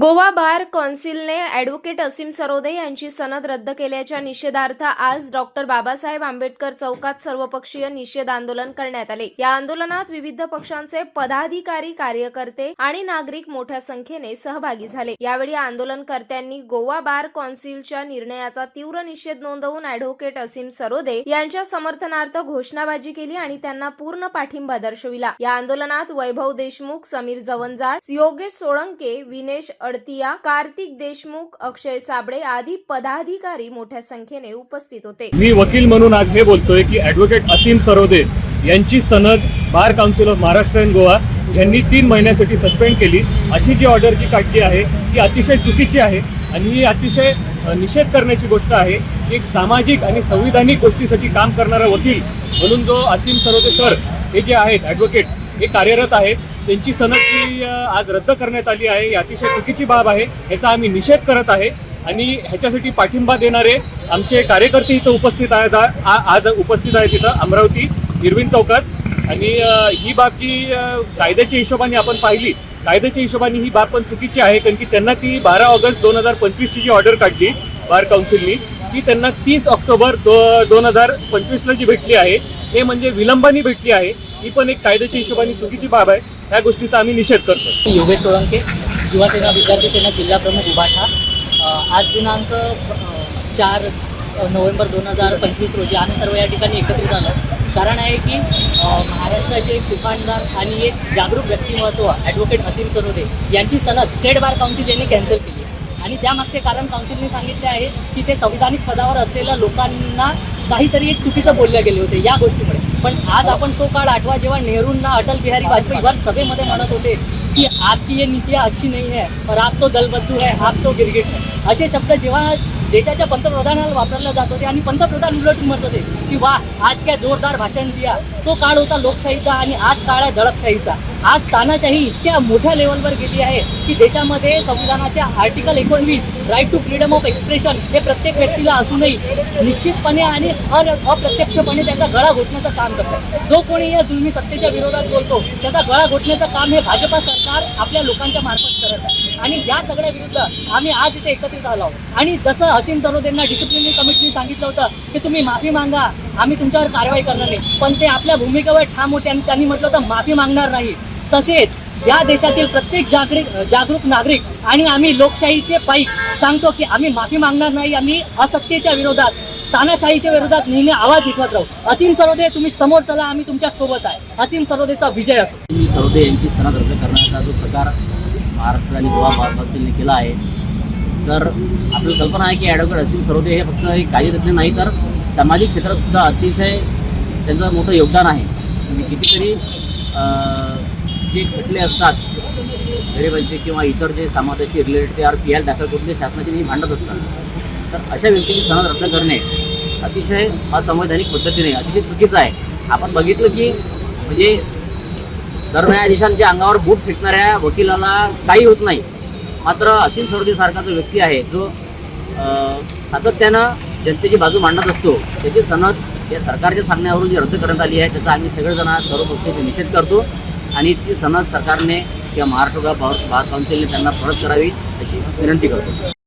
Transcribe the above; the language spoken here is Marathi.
गोवा बार कौन्सिलने ॲडव्होकेट असीम सरोदे यांची सनद रद्द केल्याच्या निषेधार्थ आज डॉक्टर बाबासाहेब आंबेडकर चौकात सर्वपक्षीय निषेध आंदोलन करण्यात आले. या आंदोलनात विविध पक्षांचे पदाधिकारी कार्यकर्ते आणि नागरिक मोठ्या संख्येने सहभागी झाले. यावेळी आंदोलनकर्त्यांनी गोवा बार कौन्सिलच्या निर्णयाचा तीव्र निषेध नोंदवून ॲडव्होकेट असीम सरोदे यांच्या समर्थनार्थ घोषणाबाजी केली आणि त्यांना पूर्ण पाठिंबा दर्शविला. या आंदोलनात वैभव देशमुख समीर जवंजाळ योगेश सोळंके विनेश अडतिया कार्तिक देशमुख अक्षय साबळे आदी पदाधिकारी मोठ्या संख्येने उपस्थित होते. मी वकील म्हणून आज हे बोलतोय की ॲडव्होकेट असीम सरोदे यांची सनद bar council of Maharashtra and Goa यांनी तीन महिन्यासाठी सस्पेंड केली. अशी जी ऑर्डर जी काढली आहे ती अतिशय चुकीची आहे आणि ही अतिशय निषेध करण्याची गोष्ट आहे. एक सामाजिक आणि संविधानिक गोष्टीसाठी काम करणारा वकील म्हणून जो असीम सरोदे सर हे जे आहेत ॲडव्होकेट हे कार्यरत आहेत. त्यांची सनद आज रद्द करण्यात आली आहे. ही अतिशय चुकीची बाब आहे. याचा आम्ही निषेध करत आहे. आणि ह्याच्यासाठी पाठिंबा देणारे आमचे कार्यकर्ते इथं उपस्थित आहेत. आ- आज उपस्थित आहेत इथं अमरावती इरविन चौकात. आणि ही बाब जी कायद्याच्या हिशोबाने आपण पाहिली कायद्याच्या हिशोबाने ही बाब पण चुकीची आहे. कारण की त्यांना ती बारा ऑगस्ट दोन हजार पंचवीसची जी ऑर्डर काढली बार काउन्सिलनी ती त्यांना तीस ऑक्टोबर दो दोन हजार पंचवीसला जी भेटली आहे हे म्हणजे विलंबाने भेटली आहे. ही पण एक कायद्याच्या हिशोबाने चुकीची बाब आहे. ह्या गोष्टीचा आम्ही निषेध करतो योगेश सोळंके युवासेना विद्यार्थी सेना जिल्हा प्रमुख उभाठा आज दिनांक चार नोव्हेंबर दोन हजार पंचवीस रोजी आम्ही सर्व या ठिकाणी एकत्रित आलो. कारण आहे की महाराष्ट्राचे दुकानदार आणि एक जागरूक व्यक्तिमत्व ॲडव्होकेट असीम सरोदे यांची सनद स्टेट बार काउन्सिल यांनी कॅन्सल केली आणि त्यामागचे कारण काउन्सिलने सांगितले आहे की ते संविधानिक पदावर असलेल्या लोकांना काहीतरी एक चुकीचं बोलले गेले होते या गोष्टीमुळे. पण आज आपण तो काळ आठवा जेव्हा नेहरूंना अटल बिहारी वाजपेयी वर सभेमध्ये म्हणत होते की आपकी ये नीतियाँ अच्छी नहीं है और आप तो दलबद्धू है आप तो गिरगिट है. असे शब्द जेव्हा देशाच्या पंतप्रधानाला वापरले जात होते आणि पंतप्रधान उलट म्हणत होते की वा आज काय जोरदार भाषण दिया. तो काळ होता लोकशाहीचा आणि आज काळ आहे दडपशाहीचा. आज तानाशाही इतक्या मोठ्या लेवलवर गेली आहे की देशामध्ये संविधानाच्या आर्टिकल एकोणवीस right to freedom of expression हे प्रत्येक व्यक्तीला असूनही निश्चितपणे आणि अर- अप्रत्यक्षपणे त्याचा गळा घोटण्याचं काम करतात जो कोणी या जुलमी सत्तेच्या विरोधात बोलतो त्याचा गळा घोटण्याचं काम हे भाजपा सरकार आपल्या लोकांच्या मार्फत करत आहे. आणि या सगळ्या विरुद्ध आम्ही आज इथे एकत्रित आलो आहोत. आणि जसं हसीम यांना डिसिप्लिनरी कमिटीने सांगितलं होतं की तुम्ही माफी मागा आम्ही तुमच्यावर कारवाई करणार नाही. पण ते आपल्या भूमिकेवर ठाम होते आणि त्यांनी म्हटलं होतं माफी मागणार नाही. तसेच या देशातील प्रत्येक जागरिक जागरूक नागरिक आणि आम्ही लोकशाहीचे पाईक सांगतो की आम्ही माफी मागणार नाही आम्ही असत्येच्या विरोधात तानाशाहीच्या विरोधात नेहमी आवाज उठवत राहू. असीम सरोदे तुम्ही समोर चला आम्ही तुमच्यासोबत आहे. असीम सरोदेचा विजय असो. सरोदे यांची सनद रद्द करण्याचा जो प्रकार महाराष्ट्र आणि गोवा बार केला आहे तर आपल्याला कल्पना आहे की ॲडव्होकेट असीम सरोदे हे फक्त एक कार्यतज्ञ नाही तर सामाजिक क्षेत्रात सुद्धा अतिशय त्यांचं मोठं योगदान आहे. म्हणजे कितीतरी जे खटले असतात गरिबांचे किंवा इतर जे समाजाशी रिलेटेड ते आर पी एल दाखल करून ते शासनाचे नेहमी भांडत असतात. तर अशा व्यक्तीची सनद रद्द करणे अतिशय असंवैधानिक पद्धतीने अतिशय चुकीचं आहे. आपण बघितलं की म्हणजे सरन्यायाधीशांच्या अंगावर बूट फेकणाऱ्या वकिलाला काही होत नाही. मात्र असीम सरोदेसारखा जो व्यक्ती आहे जो सातत्यानं जनतेची बाजू मांडत असतो. त्याची सनद या सरकारच्या सांगण्यावरून जी रद्द करण्यात आली आहे त्याचा आम्ही सगळेजण सर्व पक्षाचे निषेध करतो. आणि ती सनद सरकारने किंवा महाराष्ट्र बार बार काउन्सिलने त्यांना परत करावी अशी विनंती करतो.